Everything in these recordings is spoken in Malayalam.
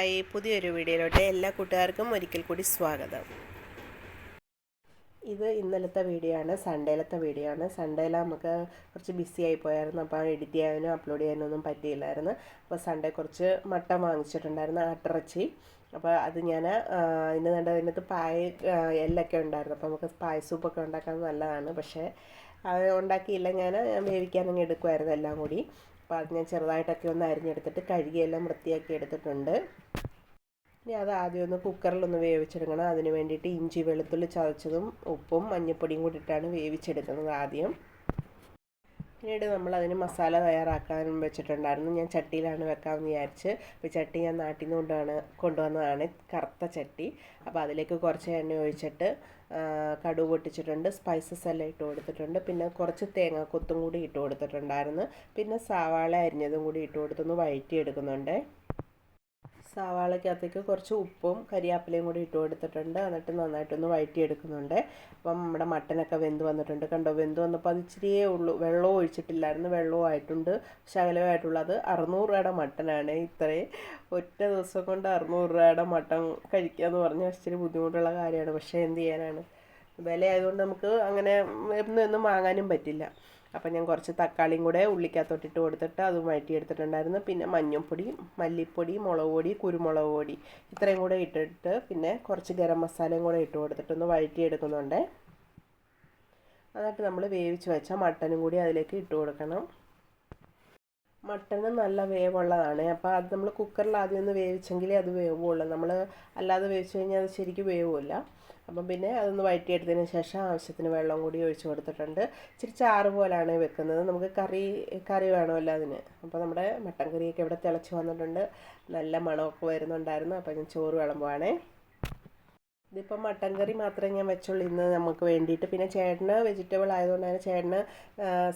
ഹായ് പുതിയൊരു വീഡിയോയിലോട്ട് എല്ലാ കൂട്ടുകാർക്കും ഒരിക്കൽ കൂടി സ്വാഗതം. ഇത് ഇന്നലത്തെ വീഡിയോ ആണ് സൺഡേയിലത്തെ വീഡിയോ ആണ്. സൺഡേയിൽ നമുക്ക് കുറച്ച് ബിസി ആയി പോയായിരുന്നു അപ്പോൾ എഡിറ്റ് ചെയ്യാനും അപ്ലോഡ് ചെയ്യാനും ഒന്നും പറ്റിയില്ലായിരുന്നു. അപ്പോൾ സൺഡേ കുറച്ച് മട്ട വാങ്ങിച്ചിട്ടുണ്ടായിരുന്നു ആട്ടിറച്ചി അപ്പോൾ അത് ഞാൻ ഇന്ന് വേണ്ട അതിനകത്ത് പായ എല്ലൊക്കെ ഉണ്ടായിരുന്നു. അപ്പോൾ നമുക്ക് പായ സൂപ്പൊക്കെ ഉണ്ടാക്കാൻ നല്ലതാണ്. പക്ഷേ ഉണ്ടാക്കിയില്ല. ഞാൻ വേവിക്കാനങ്ങ് എടുക്കുമായിരുന്നു എല്ലാം കൂടി. അപ്പോൾ അത് ഞാൻ ചെറുതായിട്ടൊക്കെ ഒന്ന് അരിഞ്ഞെടുത്തിട്ട് കഴുകിയെല്ലാം വൃത്തിയാക്കി എടുത്തിട്ടുണ്ട്. ഇനി അത് ആദ്യം ഒന്ന് കുക്കറിലൊന്ന് വേവിച്ചെടുക്കണം. അതിന് വേണ്ടിയിട്ട് ഇഞ്ചി വെളുത്തുള്ളി ചതച്ചതും ഉപ്പും മഞ്ഞൾപ്പൊടിയും കൂടിയിട്ടാണ് വേവിച്ചെടുക്കുന്നത് ആദ്യം. പിന്നീട് നമ്മൾ അതിന് മസാല തയ്യാറാക്കാനും വെച്ചിട്ടുണ്ടായിരുന്നു. ഞാൻ ചട്ടിയിലാണ് വെക്കാമെന്ന് വിചാരിച്ച്. അപ്പോൾ ചട്ടി ഞാൻ നാട്ടിൽ നിന്ന് കൊണ്ടാണ് കൊണ്ടുവന്നതാണ്. കറുത്ത ചട്ടി. അപ്പോൾ അതിലേക്ക് കുറച്ച് എണ്ണ ഒഴിച്ചിട്ട് കടുവ് പൊട്ടിച്ചിട്ടുണ്ട്. സ്പൈസസ് എല്ലാം ഇട്ട് കൊടുത്തിട്ടുണ്ട്. പിന്നെ കുറച്ച് തേങ്ങ കൊത്തും കൂടി ഇട്ട് കൊടുത്തിട്ടുണ്ടായിരുന്നു. പിന്നെ സവാള അരിഞ്ഞതും കൂടി ഇട്ട് കൊടുത്തൊന്ന് വഴറ്റി എടുക്കുന്നുണ്ട് സവാളയ്ക്കകത്തേക്ക് കുറച്ച് ഉപ്പും കരിയാപ്പിലയും കൂടി ഇട്ട് കൊടുത്തിട്ടുണ്ട്. എന്നിട്ട് നന്നായിട്ടൊന്ന് വഴറ്റിയെടുക്കുന്നുണ്ട്. അപ്പം നമ്മുടെ മട്ടനൊക്കെ വെന്ത് വന്നിട്ടുണ്ട്. കണ്ടോ വെന്ത് വന്നപ്പോൾ അത് ഇച്ചിരിയേ ഉള്ളൂ. വെള്ളവും ഒഴിച്ചിട്ടില്ലായിരുന്നു. വെള്ളവും ആയിട്ടുണ്ട്. ശകലമായിട്ടുള്ളത് അറുന്നൂറ് രൂപയുടെ മട്ടനാണ്. ഇത്രയും ഒറ്റ ദിവസം കൊണ്ട് അറുന്നൂറ് രൂപയുടെ മട്ടൻ കഴിക്കുക എന്ന് പറഞ്ഞാൽ ഇച്ചിരി ബുദ്ധിമുട്ടുള്ള കാര്യമാണ്. പക്ഷേ എന്ത് ചെയ്യാനാണ്? വില ആയതുകൊണ്ട് നമുക്ക് അങ്ങനെ എന്നും എന്നും വാങ്ങാനും പറ്റില്ല. അപ്പം ഞാൻ കുറച്ച് തക്കാളിയും കൂടെ ഉള്ളിക്കകത്തോട്ടിട്ട് കൊടുത്തിട്ട് അതും വഴറ്റിയെടുത്തിട്ടുണ്ടായിരുന്നു. പിന്നെ മഞ്ഞൾപ്പൊടി മല്ലിപ്പൊടി മുളക് പൊടി കുരുമുളക് പൊടി ഇത്രയും കൂടെ ഇട്ടിട്ട് പിന്നെ കുറച്ച് ഗരം മസാലയും കൂടെ ഇട്ട് കൊടുത്തിട്ടൊന്ന് വഴറ്റിയെടുക്കുന്നുണ്ട്. എന്നിട്ട് നമ്മൾ വേവിച്ച് വെച്ച മട്ടനും കൂടി അതിലേക്ക് ഇട്ട് കൊടുക്കണം. മട്ടന് നല്ല വേവുള്ളതാണ്. അപ്പോൾ അത് നമ്മൾ കുക്കറിൽ ആദ്യം ഒന്ന് വേവിച്ചെങ്കിലേ അത് വേവുള്ളൂ. നമ്മൾ അല്ലാതെ വേവിച്ച് കഴിഞ്ഞാൽ അത് ശരിക്കും വേവില്ല. അപ്പം പിന്നെ അതൊന്ന് വഴറ്റിയെടുത്തതിന് ശേഷം ആവശ്യത്തിന് വെള്ളം കൂടി ഒഴിച്ചു കൊടുത്തിട്ടുണ്ട്. ഇച്ചിരി ചാറ് പോലാണ് വെക്കുന്നത്. നമുക്ക് കറി കറി വേണമല്ലോ അതിന്. അപ്പോൾ നമ്മുടെ മട്ടൻ കറിയൊക്കെ ഇവിടെ തിളച്ച് വന്നിട്ടുണ്ട്. നല്ല മണമൊക്കെ വരുന്നുണ്ടായിരുന്നു. അപ്പോൾ ഞാൻ ചോറ് വിളമ്പുവാണേ. ഇതിപ്പോൾ മട്ടൻ കറി മാത്രമേ ഞാൻ വെച്ചുള്ളൂ ഇന്ന് നമുക്ക് വേണ്ടിയിട്ട്. പിന്നെ ചേട്ടന് വെജിറ്റബിൾ ആയതുകൊണ്ടാണ് ചേട്ടന്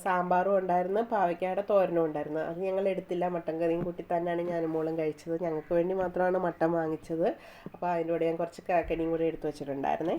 സാമ്പാറും ഉണ്ടായിരുന്നു പാവയ്ക്കാടെ തോരനും ഉണ്ടായിരുന്നു. അത് ഞങ്ങൾ എടുത്തില്ല. മട്ടൻ കറിയും കൂട്ടി തന്നെയാണ് ഞാനും മോളും കഴിച്ചത്. ഞങ്ങൾക്ക് വേണ്ടി മാത്രമാണ് മട്ടൻ വാങ്ങിച്ചത്. അപ്പോൾ അതിന്റെ കൂടെ ഞാൻ കുറച്ച് കാക്കനിയും കൂടി എടുത്ത് വെച്ചിട്ടുണ്ടായിരുന്നേ.